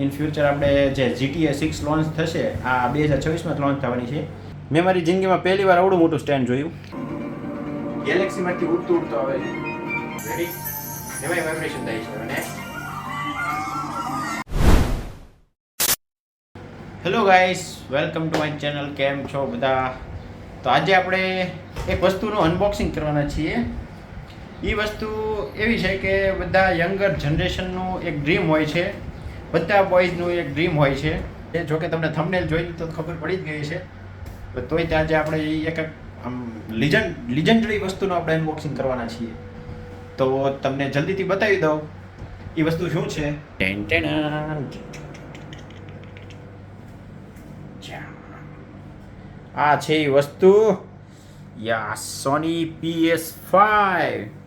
In future આપણે જે GTA six launch થશે આ બે હજાર છવ્વીસમાં લોન્ચ થવાની છે. મેં મારી જિંદગીમાં પહેલી વાર આવડું મોટું સ્ટેન્ડ જોયું. ગેલેક્સીમાંથી ઉડતું ઉડતું આવે. રેડી એમાંય વાઇબ્રેશન થાય છે અને? Hello guys welcome to my channel કેમ છો બધા? તો આજે આપણે એક વસ્તુનું અનબોક્સિંગ કરવાના છીએ. એ વસ્તુ એવી છે કે બધા યંગર જનરેશનનું એક ડ્રીમ હોય છે. બધા બોયઝનું એક ડ્રીમ હોય છે. એ જોકે તમને થંબનેલ જોઈને તો ખબર પડી જ ગઈ છે તો તોય ત્યાં જે આપણે એક આમ લિજન્ડ લિજન્ડરી વસ્તુનું આપણે અનબોક્સિંગ કરવાના છીએ. તો તમને જલ્દીથી બતાવી દઉં એ વસ્તુ શું છે? આ છે એ વસ્તુ યા સોની પીએસ ફાઈવ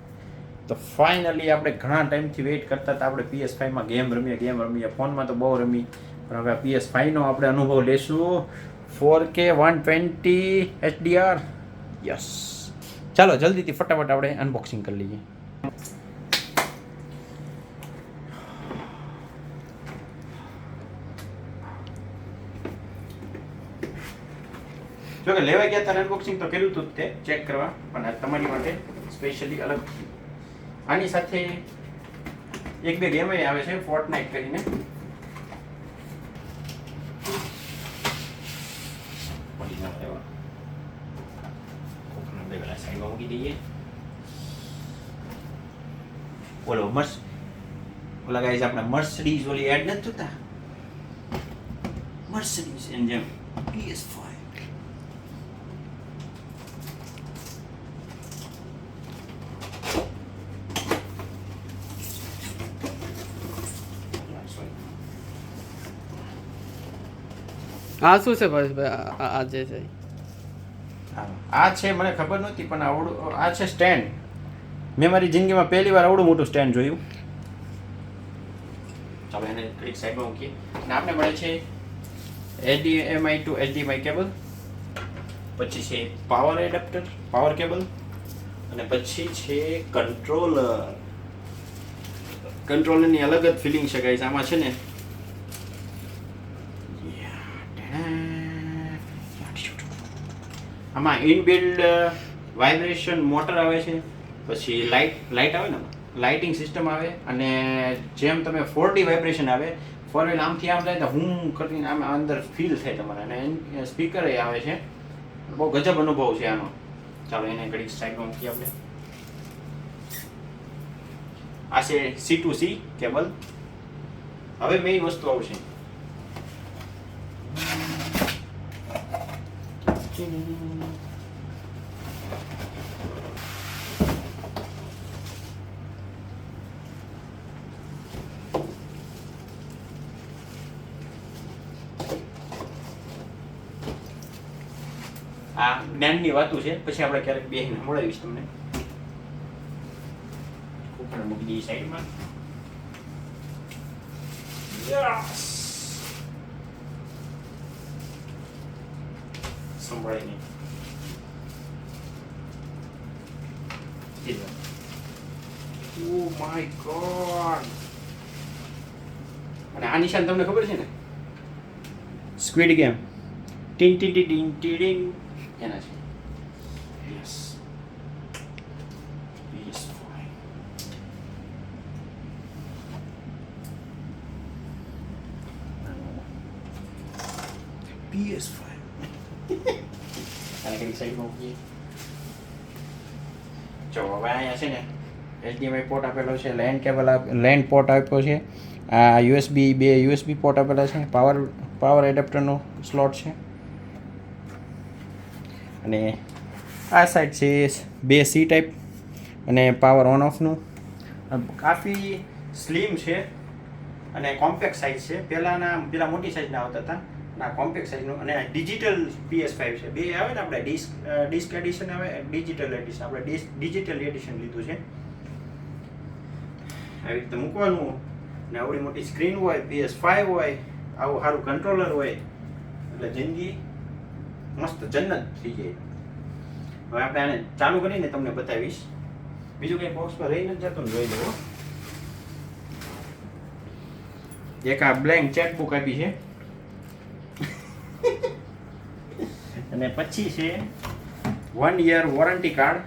તો ફાઇનલી આપણે ઘણા ટાઈમથી વેઇટ કરતા હતા. આપણે પીએસ ફાઈવમાં ગેમ રમીએ ગેમ રમીએ. ફોનમાં તો બહુ રમી. પણ હવે પીએસ ફાઈવનો આપણે અનુભવ લેશું. ફોર કે વન ટ્વેન્ટી એચડીઆર યસ ચાલો, જલ્દીથી ફટાફટ આપણે અનબોક્સિંગ કરી લઈએ. જો કે લેવા ગયા હતા અનબોક્સિંગ તો કર્યું હતું તે ચેક કરવા. પણ તમારી માટે સ્પેશિયલી અલગ આની સાથે એક બે ગેમ આવે છે ફોર્ટનાઇટ કરીને. મૂકી દઈએ. બોલો મર્સ ઓલા ગાઈઝ આપણે મર્સડીઝ ઓલી એડ નથી થતા મર્સડીઝ જેમ PS5 આ શું છે ભાઈ? આ જે છે. આ છે, મને ખબર નહોતી, પણ આવડું, આ છે સ્ટેન્ડ. મેં મારી જિંદગીમાં પહેલી વાર આવડું મોટું સ્ટેન્ડ જોયું. ચાલો એને એક સાઈડમાં મૂકીએ. અને આપણે મળે છે એચડીએમઆઈ ટુ એચડીએમઆઈ કેબલ પછી છે પાવર એડેપ્ટર પાવર કેબલ અને પછી છે કંટ્રોલર કંટ્રોલરની અલગ જ ફિલિંગ છે આમાં છે ને આમાં ઇનબિલ્ડ વાઇબ્રેશન મોટર આવે છે, પછી લાઇટ લાઇટ આવે ને લાઇટિંગ સિસ્ટમ આવે, અને જેમ તમે ફોર ડી વાઇબ્રેશન આવે ફોર વ્હીલ આમથી આમ જાય તો હું કરીને આમ અંદર ફીલ થાય તમારે. અને સ્પીકર એ આવે છે. બહુ ગજબ અનુભવ છે આનો. ચાલો એને ઘડીક સાઈડમાં મૂકીએ આપણે. આ છે સી ટુ સી કેબલ હવે મેઇન વસ્તુ આવશે. આ જ્ઞાનની વાતો છે. પછી આપણે ક્યારેક બે મળાવીશ તમને. મૂકી દઈએ સાઈડમાં. યસ સંભળાય નહીં ઓ માય ગોડ અને આ નિશાન તમને ખબર છે ને સ્ક્વિડ ગેમ ટીન ટીન ટીન ટીન ટીડિંગ એના છે યસ યસ ફાઇન PS5 આને કઈ સાઈડમાં મૂકીએ જો હવે અહીંયા છે ને HDMI પોર્ટ આપેલો છે લેન્ડ કેબલ લેન્ડ પોર્ટ આપ્યો છે આ યુએસબી બે યુએસબી પોર્ટ આપેલા છે પાવર પાવર એડેપ્ટરનો સ્લોટ છે. અને આ સાઈડ છે બે સી ટાઈપ અને પાવર ઓન ઓફનું કાફી સ્લિમ છે અને કોમ્પેક્ટ સાઇઝ છે. પહેલાંના પેલા મોટી સાઇઝના આવતા હતા. ના કોમ્પેક્ટ સાઇઝનું અને ડિજિટલ PS5 છે. બે આવે ને આપણે ડિસ્ક ડિસ્ક એડિશન આવે ડિજિટલ એડિશન આપણે ડિસ્ક ડિજિટલ એડિશન લીધું છે. આવી રીતે મૂકવાનું. ને આવડી મોટી સ્ક્રીન હોય, PS5 હોય, આવું સારું કંટ્રોલર હોય, એટલે જિંદગી મસ્ત જન્નત થઈ જાય. હવે આપણે આને ચાલુ કરીને તમને બતાવીશ. બીજું કંઈ બોક્સમાં રહી નથી જતું જોઈ લેવો. એક આ બ્લેન્ક ચેકબુક આપી છે. અને પછી છે વન યર વોરંટી કાર્ડ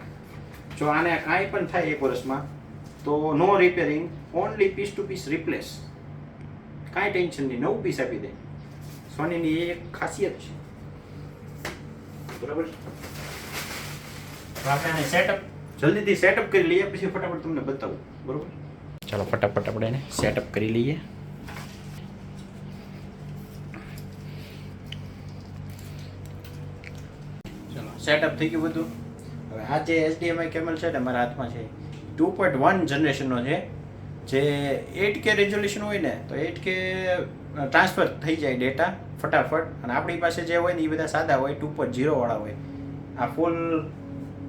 જો આને કાંઈ પણ થાય એક વર્ષમાં, તો no repairing only piece to piece replace કાંઈ ટેન્શન નહીં, નવું પીસ આપી દે. સોનીની એ એક ખાસિયત છે. બરાબર? તો આપણે સેટઅપ જલ્દીથી સેટઅપ કરી લઈએ, પછી ફટાફટ તમને બતાવું. બરોબર? ચાલો ફટાફટ આપણે એને સેટઅપ કરી લઈએ. સેટઅપ થઈ ગયું બધું. હવે આ જે એચડીએમઆઈ કેબલ છે ને, મારા હાથમાં છે. ટુ પોઈન્ટ વન જનરેશનનો છે. જે એટ કે રેઝોલ્યુશન હોય ને, તો એટ કે ટ્રાન્સફર થઈ જાય ડેટા ફટાફટ. અને આપણી પાસે જે હોય ને એ બધા સાદા હોય ટુ પોઈન્ટ ઝીરોવાળા હોય. આ ફૂલ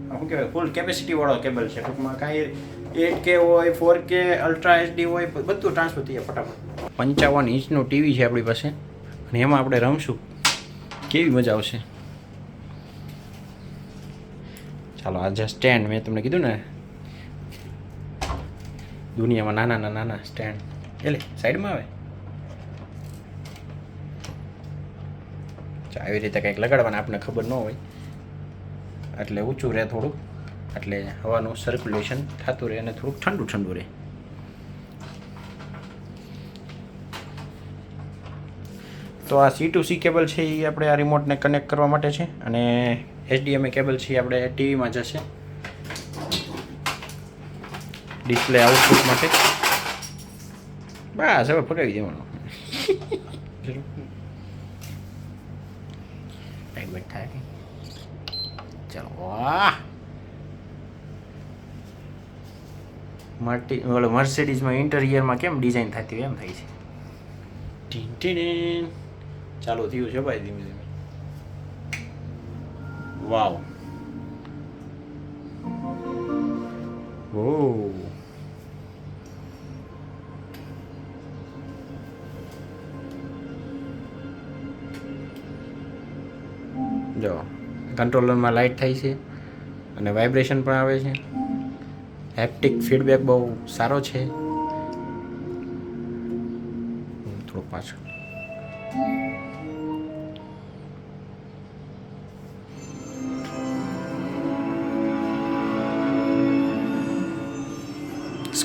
શું કહેવાય ફૂલ કેપેસિટીવાળો કેબલ છે. ટૂંકમાં કાંઈ એટ કે હોય ફોર કે અલ્ટ્રા એચડી હોય બધું ટ્રાન્સફર થઈ જાય ફટાફટ. પંચાવન ઇંચનું ટીવી છે આપણી પાસે. અને એમાં આપણે રમશું. કેવી મજા આવશે. ચાલો, આ જે સ્ટેન્ડ મેં તમને કીધું ને, દુનિયામાં નાના નાના નાના સ્ટેન્ડ એટલે સાઈડમાં આવે. આવી રીતે કંઈક લગાડવાના આપણને ખબર ન હોય. એટલે ઊંચું રહે થોડુંક, એટલે હવાનું સર્ક્યુલેશન થતું રહે અને થોડુંક ઠંડુ ઠંડુ રહે. તો આ સી ટુ સી કેબલ છે એ આપણે આ રિમોટને કનેક્ટ કરવા માટે છે, અને એચડીએમઆઈ કેબલ છે આપણે ટીવીમાં જશે. ડિસ્પ્લે આઉટપુટ માટે. બસ હવે પકાવી દેવાનું. એક થાય ચાલો ઓલો મર્સિડીઝમાં ઇન્ટરિયરમાં કેમ ડિઝાઇન થતી હોય એમ થાય છે. ચાલુ થયું છે ભાઈ ધીમે ધીમે. વાવ ઓ જો કંટ્રોલરમાં લાઇટ થાય છે અને વાઇબ્રેશન પણ આવે છે. હેપ્ટિક ફીડબેક બહુ સારો છે. થોડુંક પાછળ.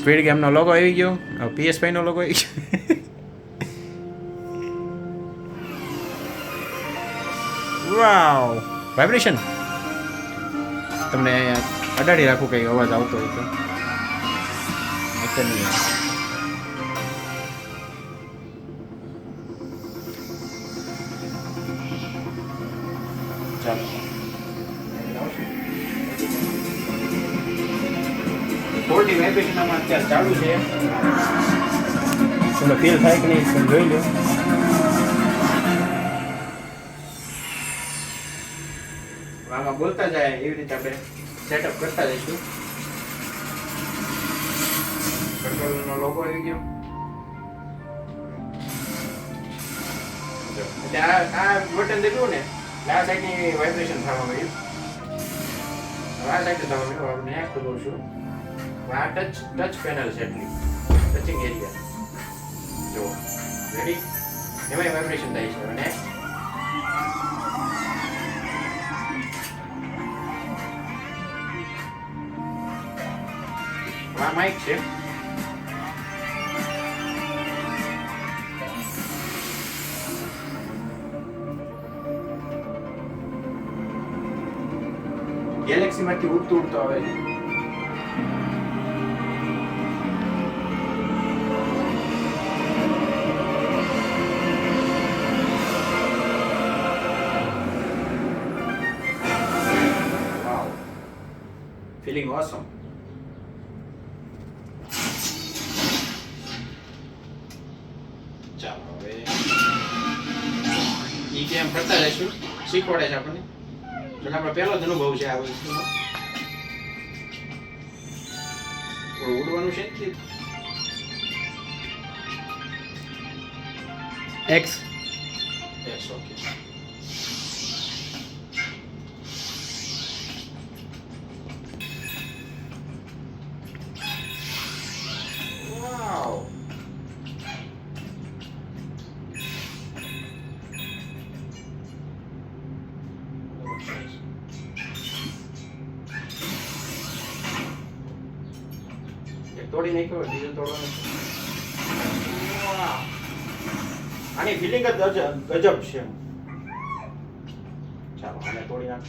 સ્ક્વિડ ગેમનો લોગો આવી ગયો પીએસ નો લોગો આવી ગયો. વાવ વાઇબ્રેશન તમને અડાડી રાખું કંઈ અવાજ આવતો હોય તો. ચાલો. ફોર્ટી વાઇબ્રેશન આમાં અત્યારે ચાલુ છે. તમને ફીલ થાય કે નહીં જોઈ લો. આમાં બોલતા જાય એવી રીતે આપણે સેટઅપ કરતા જઈશું. કંટ્રોલનો લોગો આવી ગયો. એટલે આ આ બટન દેખ્યું ને આ સાઈડની વાઇબ્રેશન થવા મળ્યું આ સાઈડ થવા મળ્યું આપણે નેક્સ્ટ બોલશું આ ટચ ટચ પેનલ છે એટલી. ટચિંગ એરિયા જો રેડી એમાં વાઇબ્રેશન થાય છે. અને આ માઇક છે. ગેલેક્સી માંથી ઉડતું ઉડતું આવે છે. Feeling awesome. ચાલો હવે ઈ રહીશું શીખવાડે છે આપણને એટલે આપણો પહેલો જ અનુભવ છે આ વસ્તુનો ઉડવાનું છે ને એક્સ Yes, okay. તોડી નાખ્યો બીજો તોડો. આની ફિલિંગ જ ગજબ ગજબ છે ચાલો આને તોડી નાખ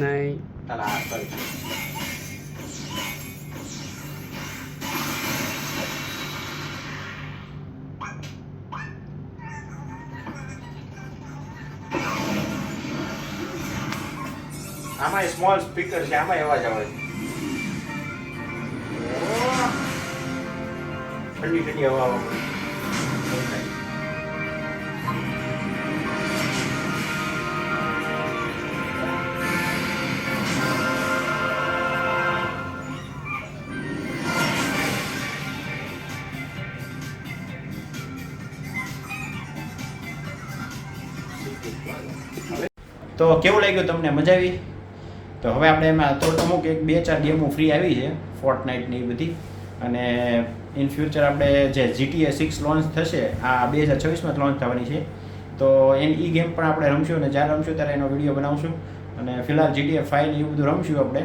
નહીં. ચાલ આ કરી આમાં સ્મોલ સ્પીકર છે, આમાં અવાજ આવે ઠંડી ઠંડી હવા આવે. તો કેવું લાગ્યું તમને? મજા આવી? તો હવે આપણે એમાં થોડુંક અમુક એક બે ચાર ગેમો ફ્રી આવી છે ફોર્ટ નાઇટની એ બધી. અને ઇન ફ્યુચર આપણે જે જીટીએ સિક્સ લોન્ચ થશે, આ બે હજાર છવ્વીસમાં લોન્ચ થવાની છે. તો એની ઈ ગેમ પણ આપણે રમશું અને જ્યારે રમશું ત્યારે એનો વીડિયો બનાવશું. અને ફિલહાલ જીટીએ ફાઇવ એવું બધું રમશું આપણે.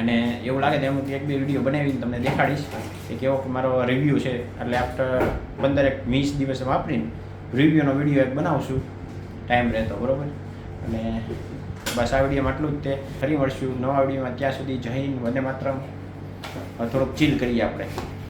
અને એવું લાગે તો હું એક બે વીડિયો બનાવીને તમને દેખાડીશ. કે કેવો મારો રિવ્યૂ છે. એટલે આફ્ટર પંદર એક વીસ દિવસે વાપરીને રિવ્યૂનો વીડિયો એક બનાવશું. ટાઈમ રહેતો, બરોબર? અને બસ આ વિડીયોમાં આટલું જ તે. ફરી મળશું નવા વિડીયોમાં. ત્યાં સુધી જય હિન્દ, વંદે માત્રમ. થોડુંક ચીલ કરીએ આપણે.